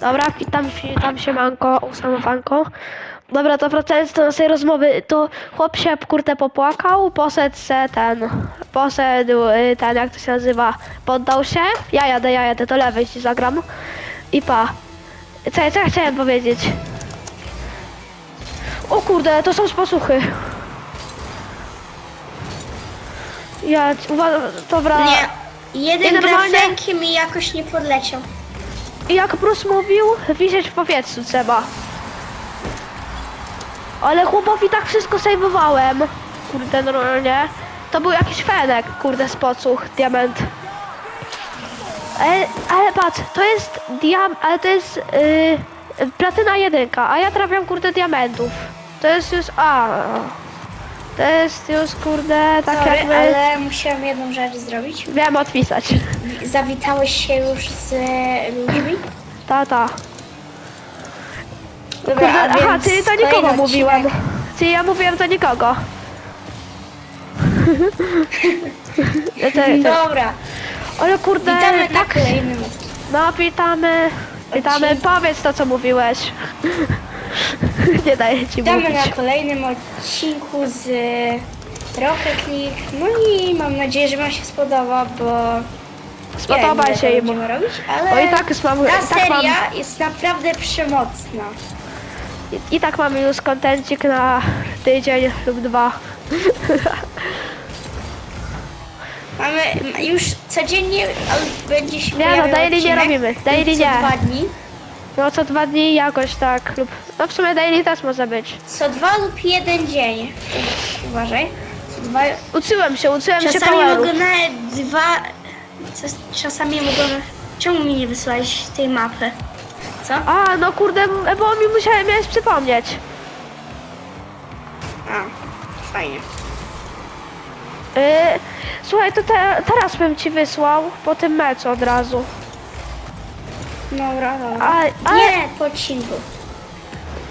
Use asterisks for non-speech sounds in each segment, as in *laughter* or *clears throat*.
Dobra, witam, witam się manko, usamowanko. Dobra, to wracając do naszej rozmowy, to chłop się kurde popłakał, poszedł se ten, poszedł y, ten, jak to się nazywa, poddał się. Ja jadę, ja jadę, do lewej ci zagram. I pa. Co, ja- co ja chciałem powiedzieć? O kurde, to są sposłuchy. Ja, uważam, dobra. Nie. Jeden Nie, normalnie- mi jakoś nie podleciał. Jak Bruce mówił, wisieć w powietrzu trzeba. Ale chłopowi tak wszystko sejmowałem. Kurde, normalnie. To był jakiś fenek, kurde, z pocuch, diament. Ale, ale patrz, to jest diam... ale to jest yy, platyna jedynka, a ja trafiam, kurde, diamentów. To jest już... a To jest już, kurde, tak Sorry, jakby... ale musiałam jedną rzecz zrobić. Wiem odpisać. Zawitałeś się już z e, ludźmi? Tata. Dobra, Kurde, a aha, więc czyli to nikogo kolejny mówiłem. odcinek. Czyli ja mówiłem to nikogo. *laughs* Ja te, te, Dobra, ale kurde, witamy na tak. kolejnym odcinku. No, witamy. Witamy, Odcinku. powiedz to, co mówiłeś. *laughs* Nie daję ci Witamy mówić. na kolejnym odcinku z Rocket League. No i mam nadzieję, że Wam się spodoba, bo Spodoba nie wiem, się ile im. będziemy robić, ale O, i tak już mam- ta tak mam- seria jest naprawdę przemocna. I, I tak mamy już kontencik na tydzień lub dwa. *laughs* Mamy już codziennie ale będzie się Nie, no, pojawiał daily nie odcinek robimy, daily co nie. dwa dni. No co dwa dni jakoś tak lub... No w sumie daily też może być. Co dwa lub jeden dzień. Uważaj. Co dwa... Uczyłem się, uczyłem się Czasami mogę nawet dwa... czas- Czasami mogę... Czemu mi nie wysłałeś tej mapy? Co? A, no kurde, bo mi musiałem miałeś przypomnieć. A, fajnie. Yy, słuchaj, to te, teraz bym ci wysłał po tym meczu od razu. Dobra, dobra. A, ale, Nie, po odcinku.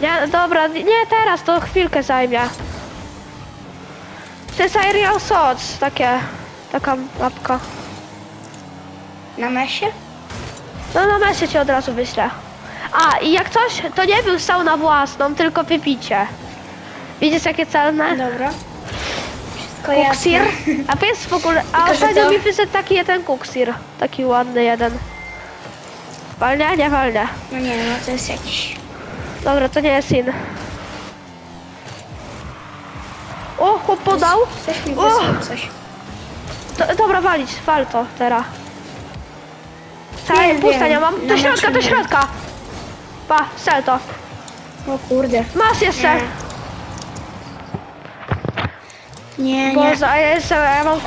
nie, dobra, nie teraz, to chwilkę zajmie. To jest Aerial Swords, takie, taka mapka. Na mesie? No na mesie ci od razu wyślę. A, i jak coś, to nie był stał na własną, tylko wypicie. Widzisz jakie celne? Dobra. Wszystko jasne. Kuksir? A jest w ogóle, a Tylko, ostatnio to- mi wyszedł taki jeden kuksir. Taki ładny jeden. Walnie? Nie walnie. No nie, no to jest jakiś... Dobra, to nie jest in. O, chłop podał. Coś mi wysłał, coś. Do, dobra, walić, wal to teraz. Nie pusta nie mam. Do środka, do środka. Pa, sel to. O kurde. Masz jeszcze. Nie. Nie. Boże, a ja jeszcze ja mam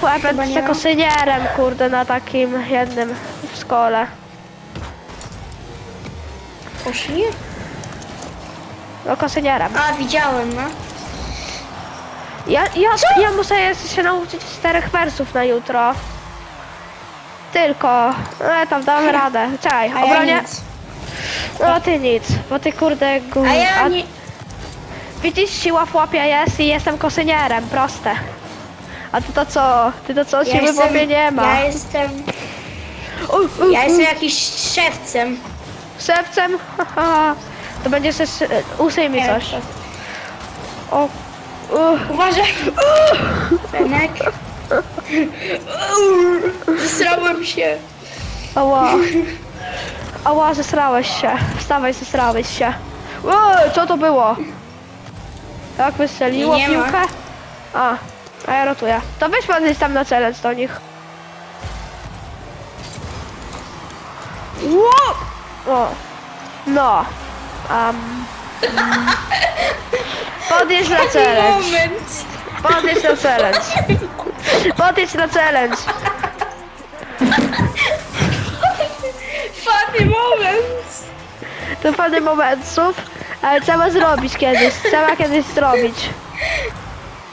nie z kosynierem, kurde, na takim jednym w szkole. Poszli? No kosynierem. A, widziałem, no. Ja, ja, ja muszę jeszcze się nauczyć czterech wersów na jutro. Tylko. No tam dam radę. Czekaj, A ja obronie. nic. No ty nic, bo ty kurde gu... A ja nie... Widzisz, siła w łapie jest i jestem kosynierem, proste. A ty to co? Ty to co? Siły w łapie nie ma. Ja jestem... U, u, Ja u. jestem jakiś szewcem. Szewcem? Haha. To będziesz jeszcze... Usyj mi Nie, coś. O. Uh. Uważaj! Fenek. Zesrałem się. Ała. Ała, zesrałeś się. Wstawaj, zesrałeś się. O, co to było? Jak wystrzeliło Nie ma. piłkę? A, a ja rotuję. To weź pan gdzieś tam na challenge do nich. Ło! O. No. Um. Podjedź na challenge. Moment. Podjedź na challenge. Podjedź na challenge. Funny moment. To parę momentów, ale trzeba zrobić kiedyś. Trzeba kiedyś zrobić.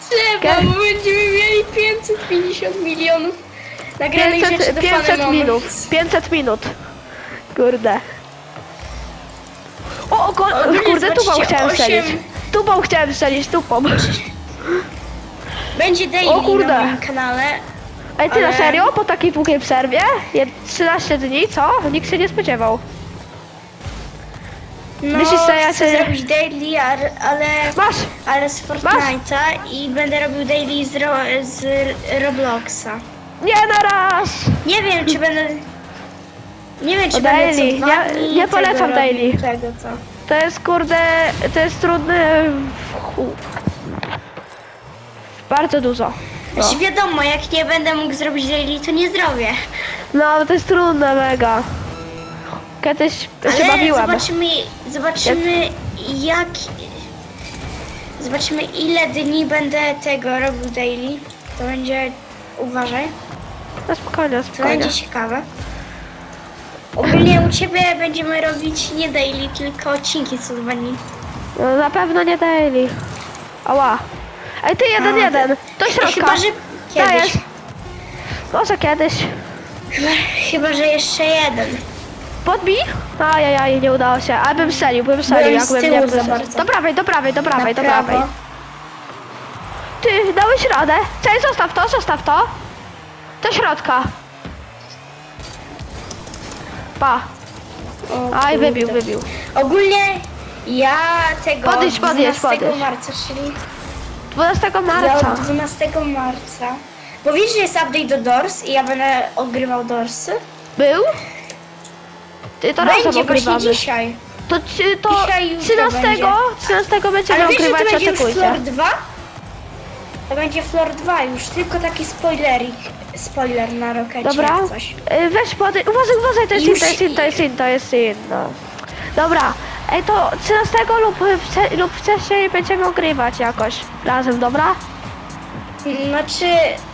Trzeba, Okej. bo będziemy mieli 550 milionów nagranych rzeczy 500, do 500 Funny minut. Moments. 500 minut. Kurde. O, o ko- O, nie, kurde, tubą chciałem osiem. strzelić. Tubą chciałem strzelić, tubą. Będzie daily O kurde. na moim kanale. Ej, ty na Ale- serio? Po takiej długiej przerwie? Je- 13 dni, co? Nikt się nie spodziewał. No, Myślisz, że ja chcę cię- zrobić daily, ale, ale, Masz! ale z Fortnite'a i będę robił daily z, ro, z Robloxa. Nie na raz! Nie wiem, czy będę... Nie wiem, czy będę daily. co dwa Ja- dni tego polecam robił, daily. Tego, co? To jest kurde, to jest trudne w chu- Bardzo dużo. No. Znaczy wiadomo, jak nie będę mógł zrobić daily, to nie zrobię. no, to jest trudne mega. Kiedyś się Ale bawiłam. zobaczymy, zobaczymy jak... Zobaczymy ile dni będę tego robił daily. To będzie... Uważaj. No spokojnie, To spokojnie. będzie ciekawe. Ogólnie u Ciebie będziemy robić nie daily, tylko odcinki co dwa dni. No, na pewno nie daily. Ała. Ej, ty jeden, A, jeden. Do ty- środka. Chyba, że kiedyś. Dajesz. Może kiedyś. Chyba, chyba, że jeszcze jeden. Podbij? Ajajaj, nie udało się. Ale bym strzelił, bym strzelił, Byłem z jakbym tyłu nie za bardzo. Do prawej, do prawej, do prawej, do prawo. prawej. Ty, dałeś radę? Cześć, zostaw to, zostaw to. Do środka. Pa. O, Aj, kurde. wybił, wybił. Ogólnie ja tego Podjedź, podjedź, 12 podjedź. marca, czyli 12 ja marca. od 12 marca. Bo wiesz, że jest update do Doors i ja będę ogrywał Doorsy? Był? Ty to razem Będzie właśnie ogrywamy. dzisiaj. To, ci- to Dzisiaj, jutro 13, będzie. 13 będziemy Ale wiesz, że to ogrywać, będzie już oczekujcie. Floor 2? To będzie Floor 2 już, tylko taki spoilerik, spoiler na rokecie Dobra. jak coś. Y, Weź podej, uważaj, uważaj, to jest in, Już to jest in, to jest in, to jest in, no. Dobra, ej to 13 lub, y, wcze, lub wcześniej będziemy ogrywać jakoś razem, dobra? Znaczy,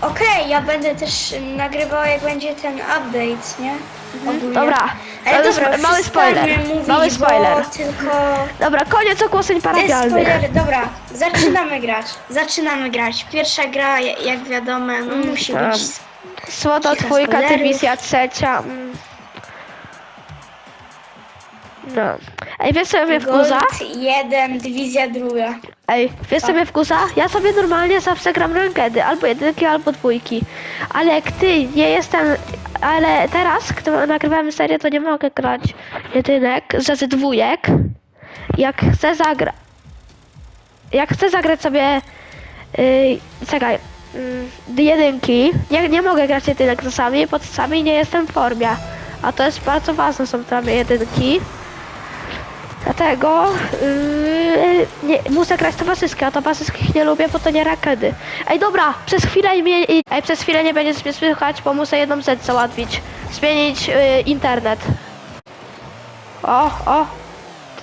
okej, ja będę też nagrywał jak będzie ten update, nie? Ogólnie. Mhm. Dobra, Ale dobra, mały spoiler, mówić, mały spoiler. Tylko... Dobra, koniec ogłoszeń parafialnych. spoiler, dobra, zaczynamy grać, zaczynamy grać. Pierwsza gra, jak wiadomo, no, musi tak. być... Słoto Kilka dwójka, spoilerów. dywizja trzecia. mm. No. Ej, wiesz co mnie wkurza? Gold 1, dywizja druga. Ej, wiesz co mnie wkurza? Ja sobie normalnie zawsze gram rankedy, albo jedynki, albo dwójki. Ale jak ty nie jestem... Ale teraz, gdy nagrywamy serię, to nie mogę grać jedynek, znaczy dwójek. Jak chcę zagrać... Jak chcę zagrać sobie... Yy, czekaj... Yy, jedynki, nie, nie mogę grać jedynek czasami, bo czasami nie jestem w formie. A to jest bardzo ważne, są mnie jedynki. Dlatego yy, nie, muszę grać towarzyskie, a towarzyskich nie lubię, bo to nie rakedy. Ej, dobra, przez chwilę mnie, ej, przez chwilę nie będzie mnie słychać, bo muszę jedną rzecz załatwić. Zmienić yy, internet. O, o,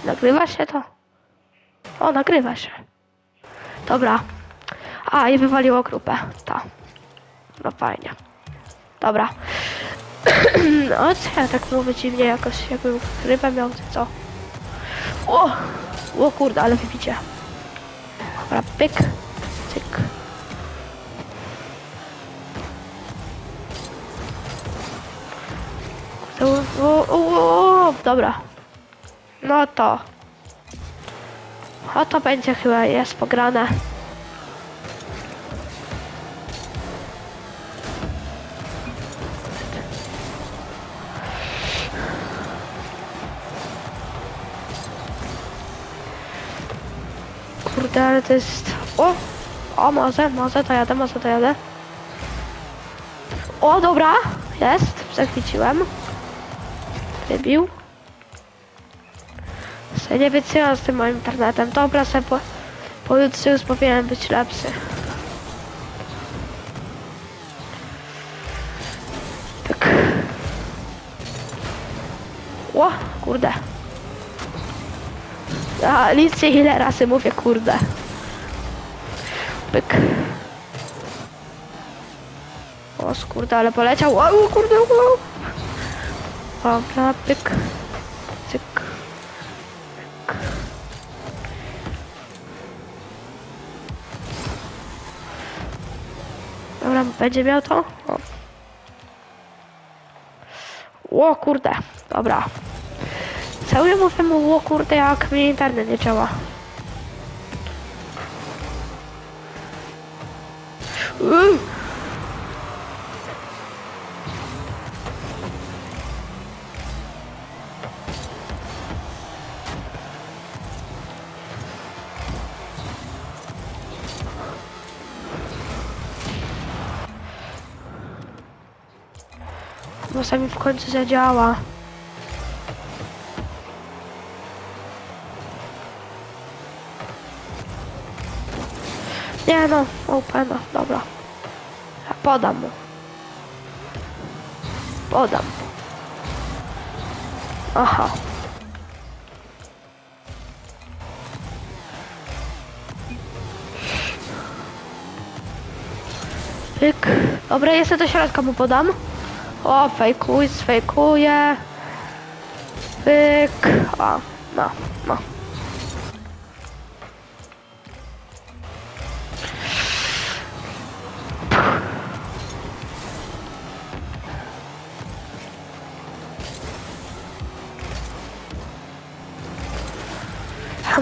nagrywa się to? O, nagrywa się. Dobra. A, i wywaliło grupę. Ta. No fajnie. Dobra. *clears throat* No, co ja tak mówię dziwnie jakoś, jakbym rybę miał, co? O! O kurde, ale wybicie. Dobra, pyk, cyk. Kurde, O, o, o, dobra. No to. O to będzie chyba jest pograne. Ale to jest... O! O, może, może to jadę, może to jadę. O, dobra, jest, zachwyciłem. Wybił. Se nie wytrzymam z tym moim internetem. Dobra, se po, pojutrze już powinien być lepszy. Tak. O, kurde. A, liczcie ile razy mówię, kurde. Pyk. O, kurde, ale poleciał. O, kurde, o. Dobra, pyk. Cyk. Pyk. Dobra, będzie miał to? O. O kurde, dobra. Cały mówię mu, o kurde, jak mi internet nie działa. Bo sami w końcu zadziała. Nie no, opena, dobra. Ja podam mu. Podam. Aha. Pyk. Dobra, jestem do środka mu podam. O, fejkuj, sfejkuję. Pyk. O, no, no.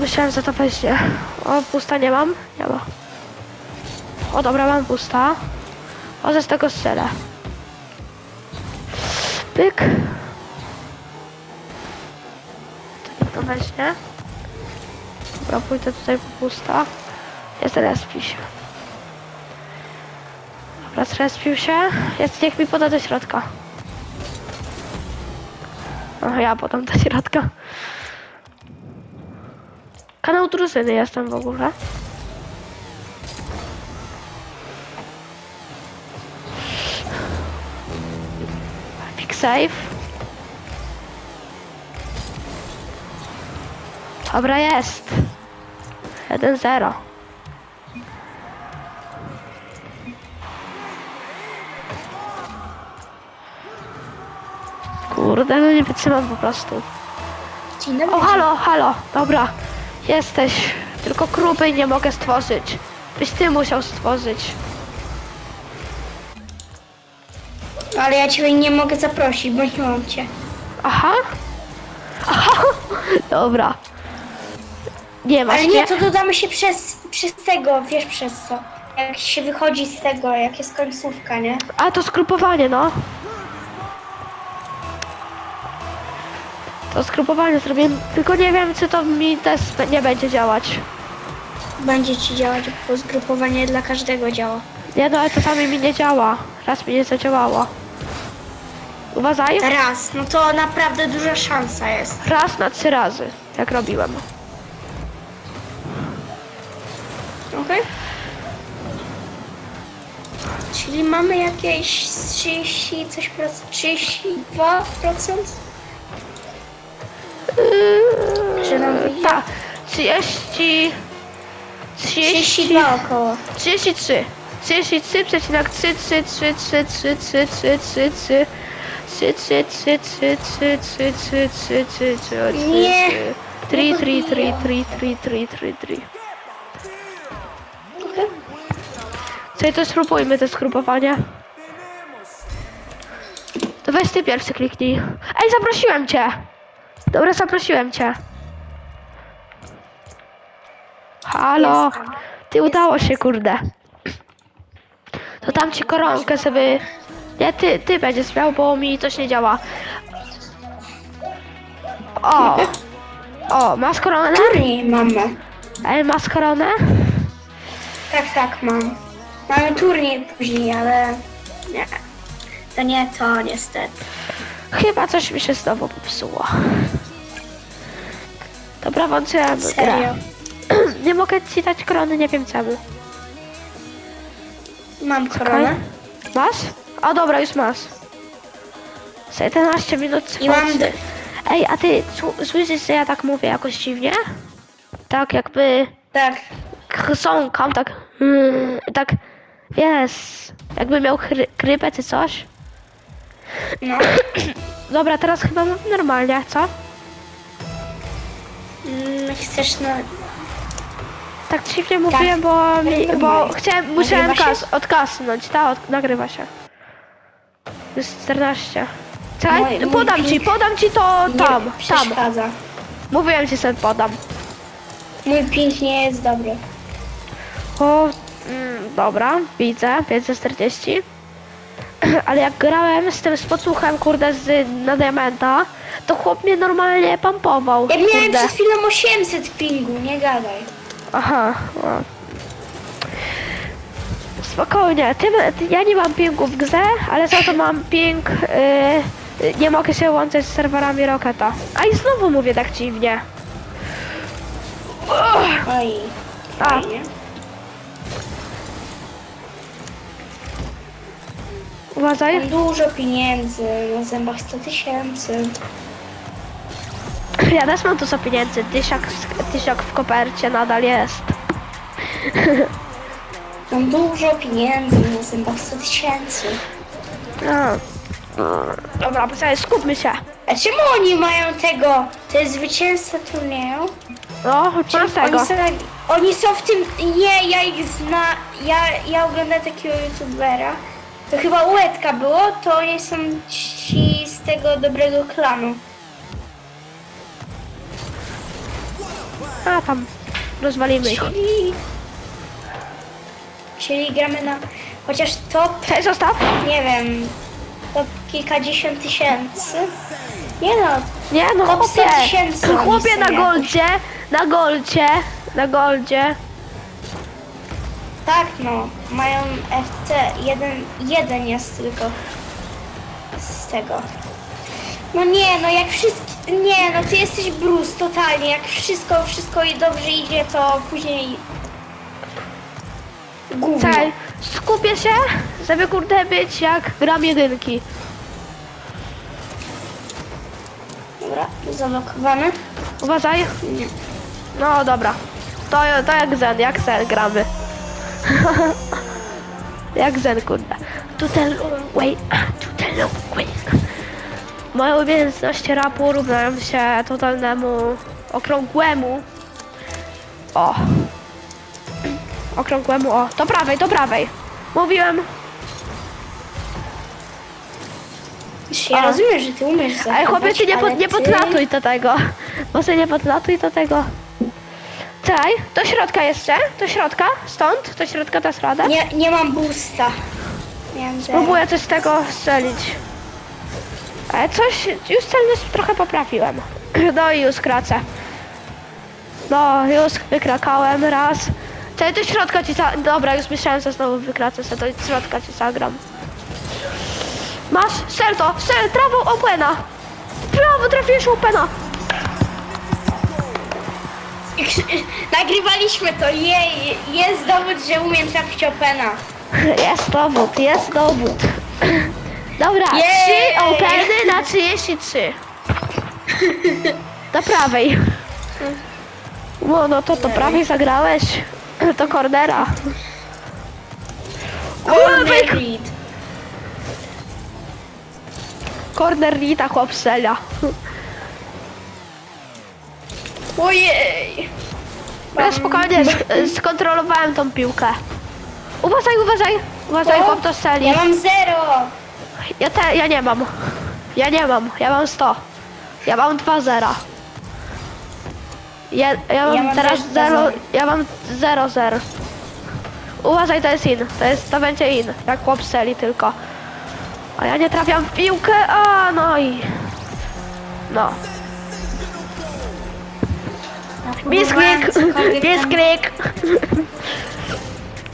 Myślałem, że to weźmie. O, pusta nie mam? Nie ma. O, dobra, mam pusta. O, ze z tego strzelę. Pyk. To weźmie. Dobra, pójdę tutaj po pusta. Jest respi się. Dobra, zrespił się. Jest, niech mi poda do środka. Aha, ja podam do środka. Kanał drużyny jestem w ogóle. Big save. Dobra, jest. 1-0. Kurde, no nie wytrzymam po prostu. O, halo, halo, dobra. Jesteś. Tylko krupy nie mogę stworzyć. Byś ty musiał stworzyć. Ale ja ciebie nie mogę zaprosić, bo nie mam cię. Aha. Aha. Dobra. Nie masz, Ale nie? nie, to dodamy się przez, przez tego, wiesz przez co. Jak się wychodzi z tego, jak jest końcówka, nie? A, to skrupowanie, no. To skrupowanie zrobię, tylko nie wiem, czy to mi też nie będzie działać. Będzie ci działać, bo zgrupowanie dla każdego działa. Nie no, ale czasami mi nie działa. Raz mi nie zadziałało. Uważaj. Raz, no to naprawdę duża szansa jest. Raz na trzy razy, jak robiłem. Okej? Czyli mamy jakieś 30 coś procent, 32 Że nam wyjdzie? Tak. 30... 30... 32 około. 33. 33, przecinek 3, 3, 3, 3, 3, 3, 3, 3, 3. 3, 3, 3, 3, 3, 3, 3, 3, 3, 3, Nie. 3, 3, 3, 3, 3, 3, 3, 3. Okej. Czyli to spróbujmy te skrupowanie. To weź ty pierwszy kliknij. Ej, zaprosiłem cię! Dobra, zaprosiłem cię. Halo! Jestem. Ty udało się, kurde. To tam ci koronkę sobie... Nie, ty, ty będziesz miał, bo mi coś nie działa. O! O, masz koronę? Turniej mamy. Ej, masz koronę? Tak, tak, mam. Mamy turniej później, ale nie. To nie to, niestety. Chyba coś mi się znowu popsuło. Dobra, włączyłem Serio. grę. *clears throat* Nie mogę ci dać korony, nie wiem czemu. Mam koronę. Masz? O dobra, już masz. Za 11 minut I mam d- Ej, a ty słyszysz, że ja tak mówię jakoś dziwnie? Tak jakby Tak. chrząkam, tak mm, tak wiesz, jakby miał chry- grypę czy coś. No. *coughs* Dobra, teraz chyba normalnie, co? Mm, chcesz na... Tak dziwnie mówiłem, bo, mi, bo chciałem, musiałem kas, odkasnąć, ta, od, nagrywa się. Jest 14. Czekaj, podam ci, podam ci to tam, tam. Mówiłem ci sobie podam. Mój ping nie jest dobry. O, mm, dobra, widzę, 540. *clears throat* Ale jak grałem z tym z podsłuchem, kurde, z, na diamenta, to chłop mnie normalnie pampował, Ja miałem kurde. przed chwilą 800 pingu, nie gadaj. Aha, o. spokojnie. Ty, ty, ja nie mam pingu w grze, ale za to mam ping. Yy, nie mogę się łączyć z serwerami Rocketa. A i znowu mówię tak dziwnie. Oj, A. fajnie. Uważaj. Mam dużo pieniędzy, na zębach 100 tysięcy. Ja też mam dużo pieniędzy. Tysiak, tysiak w kopercie nadal jest. *laughs* Mam dużo pieniędzy, na zębach 100 tysięcy. A. Dobra, posłuchaj, skupmy się. A czemu oni mają tego? To jest zwycięzca turnieju? No, masz tego. Oni są, oni są w tym. Nie, ja ich zna. Ja, ja oglądam takiego youtubera. To chyba Łetka było, to oni są ci z tego dobrego klanu. A tam, rozwalimy ich. Czyli. Czyli gramy na. Chociaż top, Cześć, zostaw. nie wiem, top kilkadziesiąt tysięcy. Nie no, Nie, no Top chłopie. 100 tysięcy oni Chłopie są na jakoś. goldzie, na goldzie, na goldzie. Tak no, mają FC, jeden, jeden jest tylko z tego. No nie, no jak wszystko, nie no ty jesteś Bruce totalnie, jak wszystko, wszystko i dobrze idzie, to później gówno. Czekaj, skupię się, żeby kurde być jak gram jedynki. Dobra, zablokowany. Uważaj. Nie. No dobra. To, to jak zen, jak zen gramy. *laughs* jak zen, kurde. Ten long way, ten long way. Moje umiejętności rapu równają się totalnemu okrągłemu. O. Okrągłemu, o. Do prawej, do prawej. Mówiłem. Ja A. rozumiem, że ty umiesz zachować, chłopie, ty nie, ale pod, nie podlatuj do tego. Może nie podlatuj do tego. Czekaj, do środka jeszcze? Do środka? Stąd? Do środka dasz radę? Nie, nie mam boosta. Miałem zero. Próbuję coś z tego strzelić. Ale coś, już celność trochę poprawiłem. No i już kracę. No, już wykrakałem raz. Czekaj, do środka ci za... Dobra, już myślałem, że znowu wykracę sobie, do środka ci zagram. Masz, strzel to, strzel, prawą opena. Prawo trafiłeś opena. *laughs* Nagrywaliśmy to, jej, jest dowód, że umiem trafić Opena. *laughs* Jest dowód, jest dowód. *clears throat* Dobra, Jej! trzy openy na 33. Do prawej. *laughs* No, no to do prawej zagrałeś. *clears throat* Do cornera. Kurwa, Reed. corner Rita chłop strzela. Ojej. Ale spokojnie, sk- skontrolowałem tą piłkę. Uważaj, uważaj, uważaj, chłop to strzeli. Ja mam zero. Ja, te, ja nie mam. Ja nie mam. Ja mam 100. Ja mam 2 zera. Ja, ja mam Ja mam teraz też dwa 0. zera. Ja mam 0 zer. Uważaj, to jest in. To jest to będzie in. Jak chłop strzeli tylko. A ja nie trafiam w piłkę. A no i. No. Misklik! Cokolwiek tam- Misklik!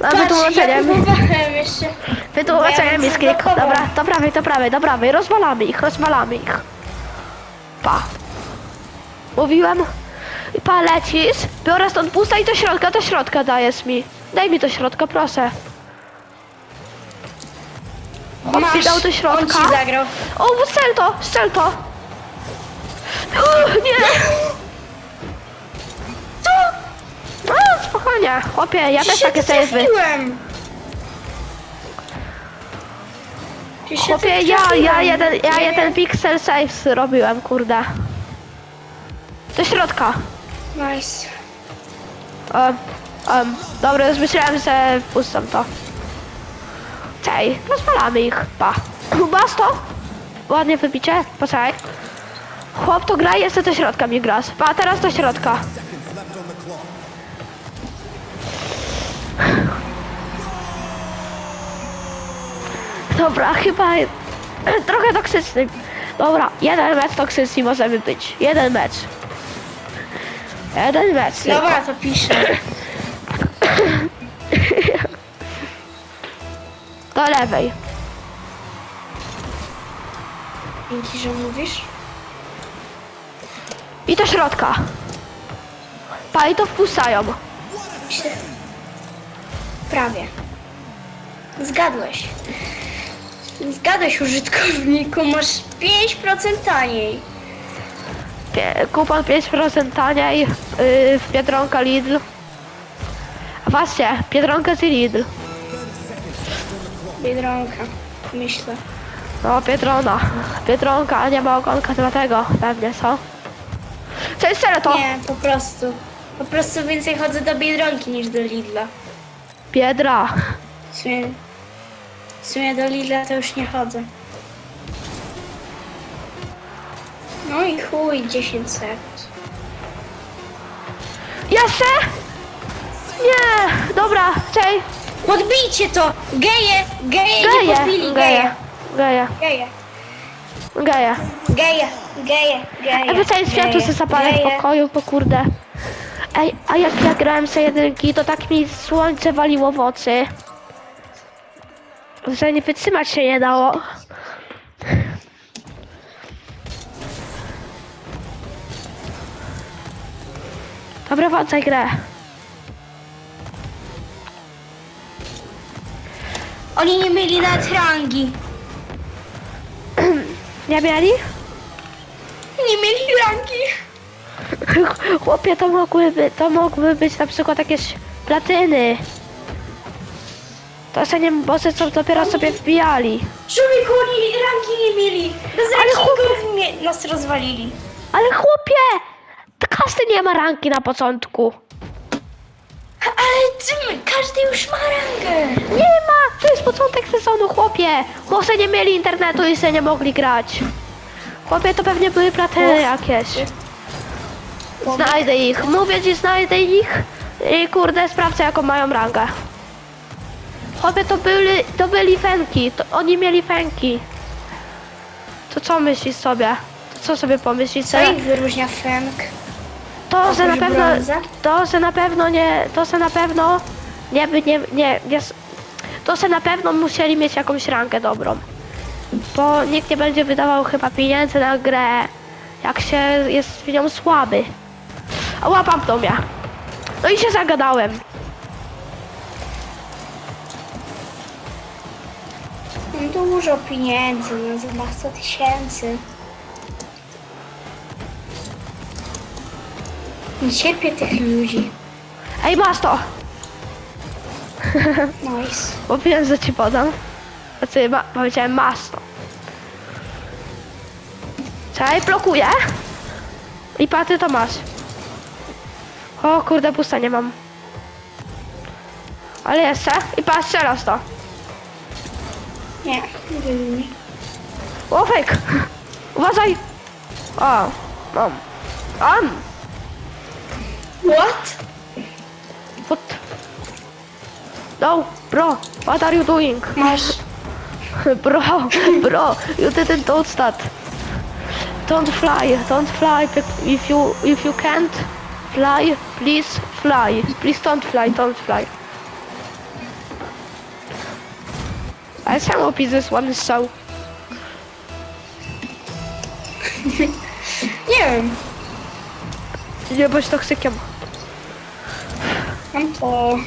A wytłumaczenie. próbowałem jeszcze. Wytłumaczenie Ja bym zablokował. Dobra, do prawej, do prawej, do prawej. Rozwalamy ich, rozwalamy ich. Pa. Mówiłem. I Pa, lecisz. Biorę stąd pusta i do środka, do środka dajesz mi. Daj mi do środka, proszę. On mi dał do On środka. ci zagrał. O, strzel to, strzel to. *gasps* Nie. No, spokojnie. Chłopie, ja też takie save'y. trafiłem. Przecież Chłopie, ja, ja trafiłem. jeden, ja jeden pixel saves robiłem, kurde. Do środka. Nice. Um, um, dobra, już myślałem, że wpuszczam to. Czej, rozwalamy ich, pa. Masz to? Ładnie wybicie, poczekaj. Chłop to gra, jeszcze do środka mi grasz. Pa, teraz do środka. Dobra, chyba trochę toksyczny. Dobra, jeden mecz toksyczny możemy być. Jeden mecz. Jeden mecz. Dobra, to piszę. Do lewej. Dzięki, że mówisz. I do środka. Pa, i to wpuszczają. Myślę- Prawie. Zgadłeś. Zgadłeś użytkowniku, masz 5% taniej. Pie- Kupon 5% taniej yy, w Biedronka Lidl. A właśnie, Biedronka czy Lidl? Biedronka, myślę. No, Biedrona. Biedronka, a nie ma ogonka, dlatego pewnie, co? Cześć, serio to? Nie, po prostu. Po prostu więcej chodzę do Biedronki niż do Lidla. Biedra. W sumie, w sumie do Lidla to już nie chodzę. No i chuj, 10 sekund. Jeszcze? Nie, dobra, cześć. Podbijcie to! Geje! Geje, nie Geje, podbili, geje, geje. geje, Geje, geje. geje, geje, geje. Ej, wyczaj światło zapalę w geje. pokoju, bo kurde. Ej, a jak ja grałem sobie jedynki, to tak mi słońce waliło w oczy. Że nie wytrzymać się nie dało. Dobra, włączaj grę. Oni nie mieli nawet rangi. *clears throat* Nie mieli? Nie mieli rangi. Chłopie, to mogłyby, to mogły być na przykład jakieś platyny. To się nie, bo się co dopiero sobie wbijali. Człowieku, oni rangi nie mieli. Bez Ale rankingów mnie- nas rozwalili. Ale chłopie, to każdy nie ma ranki na początku. Ale ty, każdy już ma rangę. Nie ma, to jest początek sezonu, chłopie. Może nie mieli internetu i się nie mogli grać. Chłopie, to pewnie były platyny jakieś. Znajdę ich, mówię ci, znajdę ich i kurde, sprawdzę jaką mają rangę. Chłopie, to byli, to byli fenki, to oni mieli fenki. To co myślisz sobie? To co sobie pomyślisz? Co ich wyróżnia Frank? To, że na pewno, brąza? to, że na pewno nie, to, że na pewno nie, by- nie, nie, nie, s- to, że na pewno musieli mieć jakąś rankę dobrą. Bo nikt nie będzie wydawał chyba pieniędzy na grę, jak się jest w nią słaby. Łapam to mnie. No i się zagadałem. Mam dużo pieniędzy, no zobacz 100 tysięcy. Nie cierpię tych ludzi. Ej, masz to! *laughs* Nice. Bo pieniądze ci podam. Znaczy, ma, powiedziałem masz to. Czekaj, blokuję. I paty to masz. O kurde, pusta nie mam. Ale jeszcze. I patrz teraz to. Nie, nie mi. O, fake. Uważaj. O, mam. Am. What? What? No, bro. What are you doing? Masz. *laughs* Bro, bro, you didn't touch that. Don't fly, don't fly. If you if you can't fly, please fly. Please don't fly, don't fly. Ale czemu this one is *laughs* so? Nie wiem. Nie bądź toksykiem. Mam to.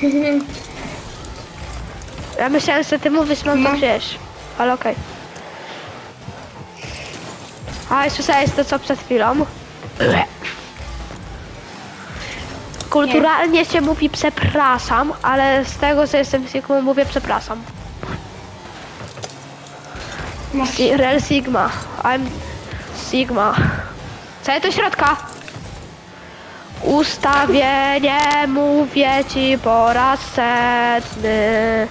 Ja myślałem, że ty mówisz, mam to No. gdzieś. Ale okej. A, i słyszałeś to, co przed chwilą? *clears throat* Kulturalnie się mówi przepraszam, ale z tego, że jestem Sigmą, mówię przepraszam. Masz. I- Real Sigma. I'm Sigma. Co do środka? Ustawienie mówię ci po raz setny.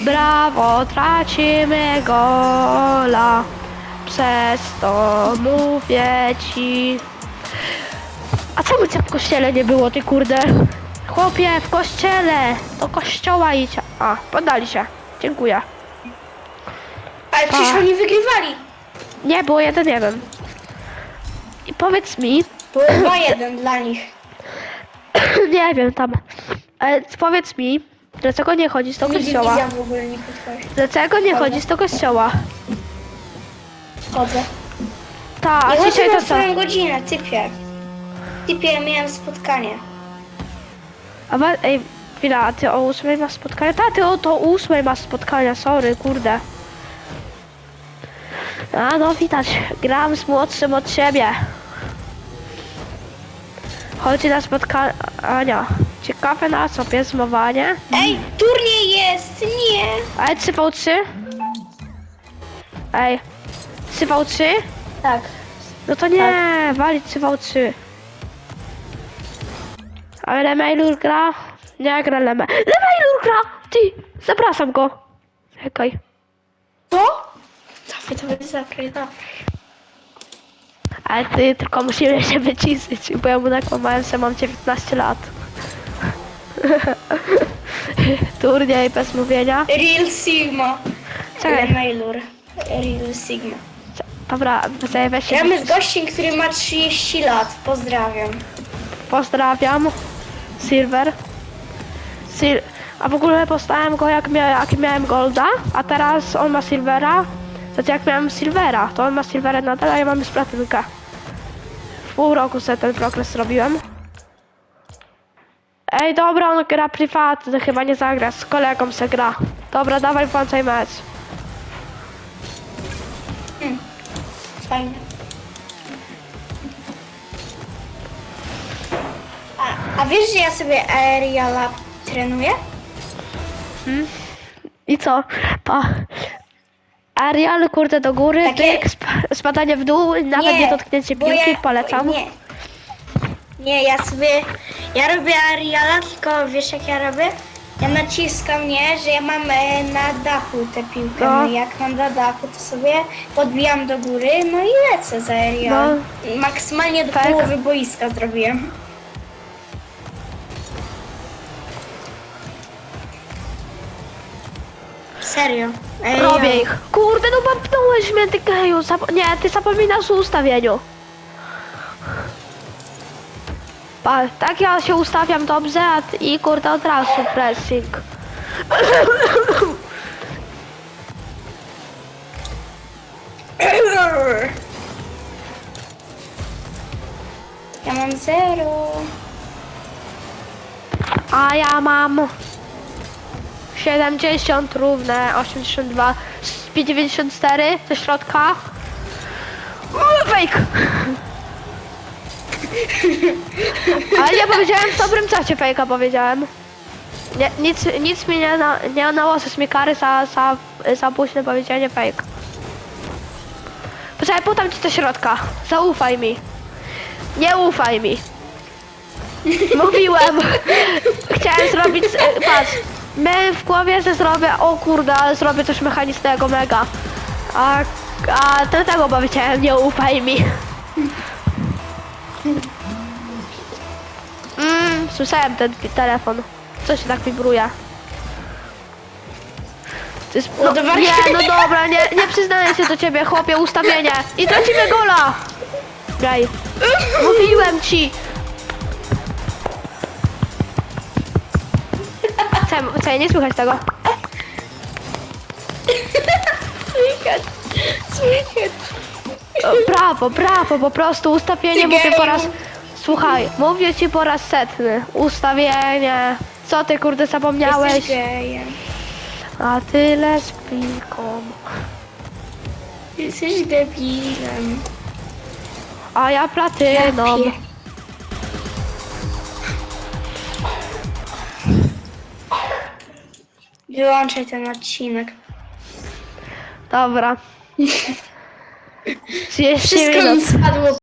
Brawo, tracimy gola. Przez to mówię ci. A czemu cię w kościele nie było, ty kurde? Chłopie, w kościele! Do kościoła idź. A, poddali się. Dziękuję. Ale przecież oni wygrywali. Nie, było jeden jeden. I powiedz mi, Było 2-1 dla nich. *coughs* nie wiem tam, ale powiedz mi, Dlaczego nie chodzisz do kościoła? dywizja w ogóle nie podchodzi. Dlaczego nie chodzisz do kościoła? Chodzę. Tak, Nie a chodzę dzisiaj na to co? swoją godzinę, typie. Typie, miałem spotkanie. A ma, ej, chwila, a ty o ósmej masz spotkanie? Tak, ty o to ósmej masz spotkania, sorry, kurde. A no widać, gram z młodszym od siebie. Chodzi na spotkanie, Ania. Ciekawe na co, piesmowanie? Ej, turniej jest! Nie! Ale 3v3? Ej, 3v3? Tak. No to nie, walić 3v3. Ale Lemailur gra? Nie gra Lema. Lemailur gra! Ty, zapraszam go. Czekaj. Co? Dawaj, to będzie zakręt, dawaj. Ale ty tylko musimy się wyciszyć, bo ja mu nakłamałem, że mam 19 lat. *laughs* Turniej bez mówienia. Real Sigma. Czekaj, Mailur. Real Sigma. dobra, weź się. Gramy z gościem, który ma 30 lat. Pozdrawiam. Pozdrawiam. Silver. Sil a w ogóle postałem go jak, mia jak miałem Golda, a teraz on ma Silvera. Znaczy jak miałem Silvera, to on ma Silvera nadal, a ja mam już platynkę. W pół roku sobie ten progres zrobiłem. Ej, dobra, on gra prywatny, chyba nie zagra, z kolegą se gra. Dobra, dawaj, włączaj mecz. Fajnie. A, wiesz, że ja sobie aeriala trenuję? I co? Pa. Arial, kurde, do góry, Takie- tyk, sp spadanie w dół, nawet nie, dotknięcie bo piłki, polecam. Nie. Nie, ja sobie, ja robię aeriala, tylko wiesz jak ja robię? Ja naciskam, nie, że ja mam e, na dachu tę piłkę, No. no. jak mam na dachu, to sobie podbijam do góry, no i lecę za aerial. Maksymalnie do Tak. połowy boiska zrobiłem. Serio. Aerial. Robię ich. Kurde, no babnąłeś mnie, ty geju. Zap- nie, ty zapominasz o ustawieniu. Pa, tak ja się ustawiam dobrze, a ty, i kurde od razu pressing. Ja mam zero. A ja mam 70 równe 82 z 94 ze środka. O, Fake! *laughs* Ale nie powiedziałem w dobrym czasie fejka powiedziałem. Nie, nic, nic mi nie, na, nie mi kary za, za, za późne powiedzianie fake. Poczekaj, podam ci do środka. Zaufaj mi. Nie ufaj mi. Mówiłem. *laughs* Chciałem zrobić. Patrz. My w głowie, że zrobię. O kurde, ale zrobię coś mechanicznego mega. A, a dlatego powiedziałem, nie ufaj mi. Mm, słyszałem ten telefon. Co się tak wibruje? To jest, no, Ładowarka. nie, no dobra, nie, nie przyznaję się do ciebie, chłopie, ustawienie. I tracimy gola! Graj. *laughs* Mówiłem ci. Co, co, nie słychać tego? Słychać. Słychać. O, Brawo, brawo, po prostu ustawienie Ty mówię po raz... Słuchaj, mówię ci po raz setny. Ustawienie. Co ty kurde zapomniałeś? Jesteś gejem. A tyle z pilką. Jesteś debilem. A ja platyną. Ja pie- Wyłączaj ten odcinek. Dobra. *laughs* 30 Wszystko minut. mi spadło